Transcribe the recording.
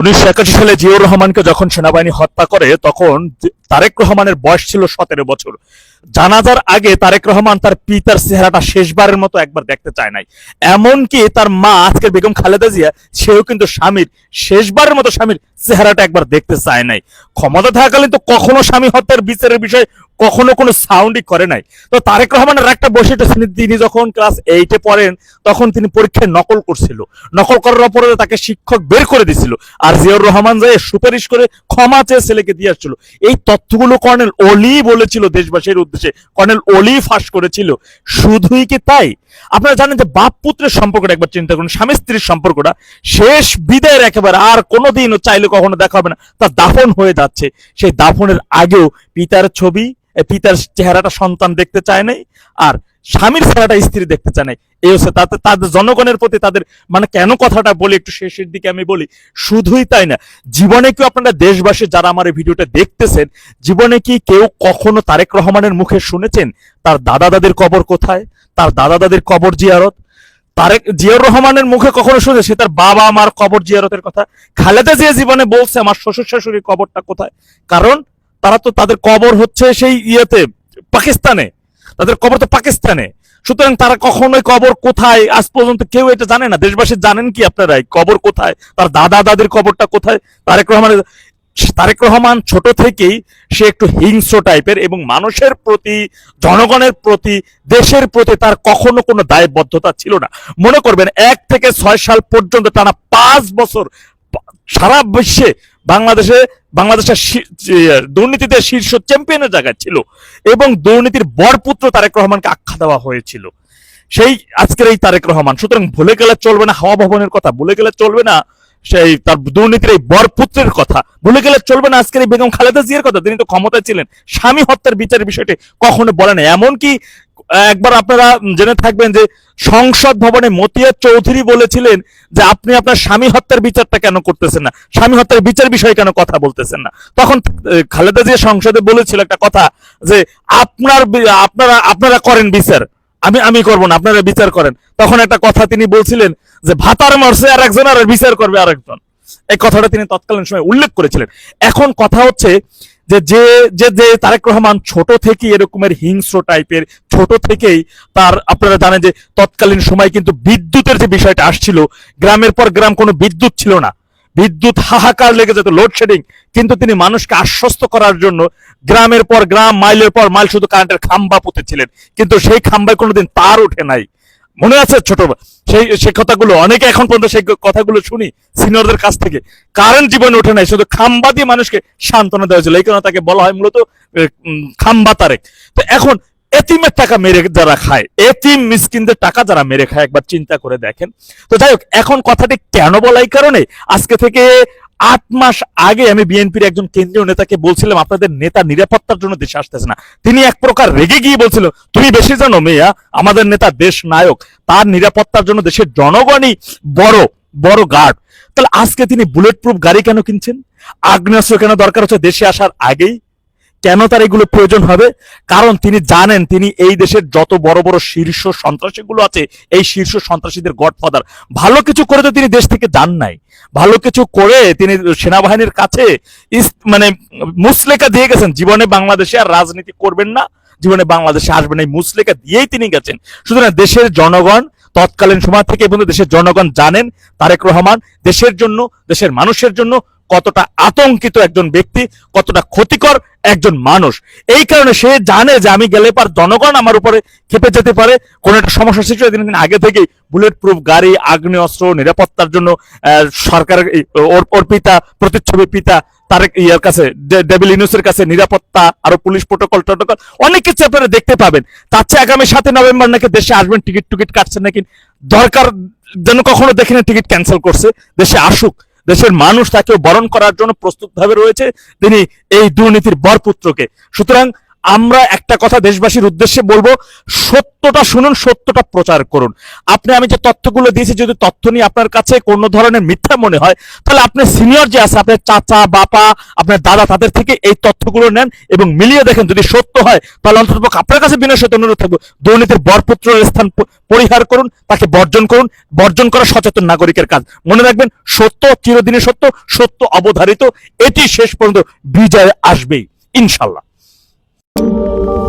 উনিশশো একাশি সালে জিয়াউর রহমানকে যখন সেনাবাহিনী হত্যা করে তখন তারেক রহমানের বয়স ছিল সতেরো বছর। জানাজার আগে তারেক রহমান তার পিতার চেহারাটা শেষবারের মতো একবার দেখতে চায় নাই। এমনকি তার মা আজকের বেগম খালেদা জিয়া, সেও কিন্তু স্বামীর, শেষবারের মতো স্বামীর চেহারাটা একবার দেখতে চায় নাই। ক্ষমতা থাকাকালীন তো কখনো স্বামী হত্যার বিচারের বিষয়ে কখনো কোনো সাউন্ডই করে নাই। তো তারেক রহমানের একটা বৈশিষ্ট্য তিনি যখন ক্লাস এইটে পড়েন, তখন তিনি পরীক্ষায় নকল করছিল। নকল করার অপরাধে তাকে শিক্ষক বের করে দিছিল। আর জিয়াউর রহমান যায় সুপারিশ করে ক্ষমা চেয়ে ছেলেকে দিয়ে আসছিল। এই তথ্যগুলো কর্নেল অলি বলেছিল দেশবাসীর উদ্দেশ্যে। কর্নেল অলি ফাঁস করেছিল। শুধুই কি তাই? আপনারা জানেন যে বাপ পুত্রের সম্পর্কটা একবার চিন্তা করুন, স্বামী স্ত্রীর সম্পর্কটা শেষ বিদায়ের একেবারে আর কোনোদিনও চাইলে কখনো দেখা হবে না। তা দাফন হয়ে যাচ্ছে। সেই দাফনের আগেও পিতার ছবি পিতার চেহারাটা সন্তান দেখতে চায় নাই। আর স্বামীর চেহারাটা স্ত্রী দেখতে চায় এই হচ্ছে তাতে তাদের জনগণের প্রতি তাদের মানে কেন কথাটা বলি একটু শেষের দিকে আমি বলি, শুধুই তাই না, জীবনে কি আপনারা দেশবাসী যারা আমার এই ভিডিওটা দেখতেছেন, জীবনে কি কেউ কখনো তারেক রহমানের মুখে শুনেছেন, তার দাদা দাদির কবর কোথায়, তার দাদা দাদির কবর জিয়ারত? তারেক, জিয়াউর রহমানের মুখে কখনো শুনে সে তার বাবা মার কবর জিয়ারতের কথা। খালেদা জিয়া জীবনে বলছে, আমার শ্বশুর শাশুড়ির কবরটা কোথায়? কারণ তারা তো তাদের কবর হচ্ছে সেই ইয়েতে, পাকিস্তানে। তাদের কবর তো পাকিস্তানে। সুতরাং তারা কখনোই কবর কোথায়, আজ পর্যন্ত কেউ এটা জানে না। দেশবাসী জানেন কি আপনারা কবর কোথায়? তার দাদা দাদির কবরটা কোথায়? তারেক রহমানের, তারেক রহমান ছোট থেকেই সে একটু হিংস্র টাইপের এবং মানুষের প্রতি, জনগণের প্রতি, দেশের প্রতি তার কখনো কোনো দায়বদ্ধতা ছিল না। মনে করবেন, এক থেকে ছয় সাল পর্যন্ত টানা পাঁচ বছর, সারা বিশ্বে বাংলাদেশে, বাংলাদেশের দুর্নীতিতে শীর্ষ চ্যাম্পিয়নের জায়গায় ছিল এবং দুর্নীতির বরপুত্র তারেক রহমানকে আখ্যা দেওয়া হয়েছিল। সেই আজকের এই তারেক রহমান, সুতরাং ভুলে গেলে চলবে না, হাওয়া ভবনের কথা, ভুলে গেলে চলবে না, সেই তার দুর্নীতির এই বরপুত্রের কথা, ভুলে গেলে চলবে না আজকের এই বেগম খালেদা জিয়ার কথা, তিনি তো ক্ষমতায় ছিলেন, স্বামী হত্যার বিচারের বিষয়টি কখনো বলে না এমনকি একবার আপনারা জেনে থাকবেন যে সংসদ ভবনে মতিয়া চৌধুরী বলেছিলেন যে আপনি আপনার স্বামী হত্যার বিচারটা কেন করতেছেন না? স্বামী হত্যার বিচার বিষয়ে কেন কথা বলতেছেন না? তখন খালেদা জিয়া সংসদে বলেছিল একটা কথা যে আপনার আপনারা আপনারা করেন বিচার। আমি আমি করব না, আপনারা বিচার করেন। তখন একটা কথা তিনি বলছিলেন যে ভাতার মরছে আর একজন আর বিচার করবে আরেকজন। এই কথাটা তিনি তৎকালীন সময় উল্লেখ করেছিলেন। এখন কথা হচ্ছে যে যে যে যে তারেক রহমান ছোট থেকে এরকমের হিংস্র টাইপের, ছোট থেকেই তার, আপনারা জানেন যে তৎকালীন সময় কিন্তু বিদ্যুতের যে বিষয়টা আসছিল, গ্রামের পর গ্রাম কোনো বিদ্যুৎ ছিল না। বিদ্যুৎ হাহাকার লেগে যেত লোডশেডিং, কিন্তু তিনি মানুষকে আশ্বস্ত করার জন্য গ্রামের পর গ্রাম, মাইলের পর মাইল শুধু কারেন্টের খাম্বা পুঁতেছিলেন। কিন্তু সেই খাম্বায় কোনোদিন তার ওঠে নাই। মনে আছে ছোট সেই সেই কথাগুলো? অনেকে এখন পর্যন্ত সেই কথাগুলো শুনি সিনিয়রদের কাছ থেকে। কারেন্ট জীবনে ওঠে নাই, শুধু খাম্বা দিয়ে মানুষকে সান্ত্বনা দেওয়া হয়েছিল। এই কারণে তাকে বলা হয় মূলত খাম্বা তারেক তো এখন এতিমের টাকা মেরে যারা খায়, এতিম মিসকিনদের টাকা যারা মেরে খায়, একবার চিন্তা করে দেখেন। তো যাই হোক, এখন কথাটি কেন বলা এই কারণে? আজকে থেকে আট মাস আগে আমি বিএনপির একজন কেন্দ্রীয় নেতাকে বলছিলাম, আপনাদের নেতা নিরাপত্তার জন্য দেশে আসতেছে না। তিনি এক প্রকার রেগে গিয়ে বলছিল, তুমি বেশি জানো মেয়া, আমাদের নেতা দেশ নায়ক, তার নিরাপত্তার জন্য দেশের জনগণই বড় বড় গার্ড তাহলে আজকে তিনি বুলেট প্রুফ গাড়ি কেন কিনছেন? আগ্নেয়াস্ত্র কেন দরকার হচ্ছে দেশে আসার আগেই? কেন তার এগুলো প্রয়োজন হবে? কারণ তিনি জানেন, তিনি এই দেশের যত বড় বড় শীর্ষ সন্ত্রাসীগুলো আছে, এই শীর্ষ সন্ত্রাসীদের গডফাদার। ভালো কিছু করে তো তিনি দেশ থেকে যান নাই ভালো কিছু করে তিনি সেনাবাহিনীর কাছে মানে মুসলেখা দিয়ে গেছেন। জীবনে বাংলাদেশে আর রাজনীতি করবেন না। জীবনে বাংলাদেশে আসবেন এই মুসলেখা দিয়েই তিনি গেছেন। সুতরাং দেশের জনগণ তৎকালীন সময় থেকে এবং দেশের জনগণ জানেন তারেক রহমান দেশের জন্য, দেশের মানুষের জন্য কতটা আতঙ্কিত একজন ব্যক্তি, কতটা ক্ষতিকর একজন মানুষ। এই কারণে সে জানে যে আমি গেলে পার জনগণ আমার উপরে খেপে যেতে পারে। কোন একটা সমস্যা সৃষ্টি হয় তিনি আগে থেকেই বুলেট প্রুফ গাড়ি, আগ্নেয়াস্ত্র, নিরাপত্তার জন্য সরকারের ওর পিতা প্রতিচ্ছবি পিতা, তারেক ইয়ার কাছে ডেভিল ইউনুসের কাছে নিরাপত্তা, আরও পুলিশ প্রোটোকল টোটোকল অনেক কিছু আপনারা দেখতে পাবেন। তার চেয়ে আগামী সাতই নভেম্বর নাকি দেশে আসবেন, টিকিট টুকিট কাটছেন নাকি? দরকার যেন কখনো দেখেন টিকিট ক্যান্সেল করছে, দেশে আসুক। দেশের মানুষ তাকে বরণ করার জন্য প্রস্তুত ভাবে রয়েছে। তিনি এই দুর্নীতির বরপুত্রকে। সুতরাং আমরা একটা কথা দেশবাসীর উদ্দেশ্যে বলব, সত্যটা শুনুন, সত্যটা প্রচার করুন। আপনি, আমি যে তথ্যগুলো দিয়েছি, যদি তথ্য নিয়ে আপনার কাছে কোনো ধরনের মিথ্যা মনে হয়, তাহলে আপনার সিনিয়র যে আছে, আপনার চাচা, বাপা, আপনার দাদা, তাদের থেকে এই তথ্যগুলো নেন এবং মিলিয়ে দেখেন, যদি সত্য হয়, তাহলে অন্তত আপনার কাছে বিনয় সত্য অনুরোধ থাকবে, দুর্নীতির বরপুত্রের স্থান পরিহার করুন, তাকে বর্জন করুন, বর্জন করা সচেতন নাগরিকের কাজ। মনে রাখবেন, সত্য চিরদিনের সত্য সত্য অবধারিত, এটি শেষ পর্যন্ত বিজয় আসবেই, ইনশাল্লাহ। Música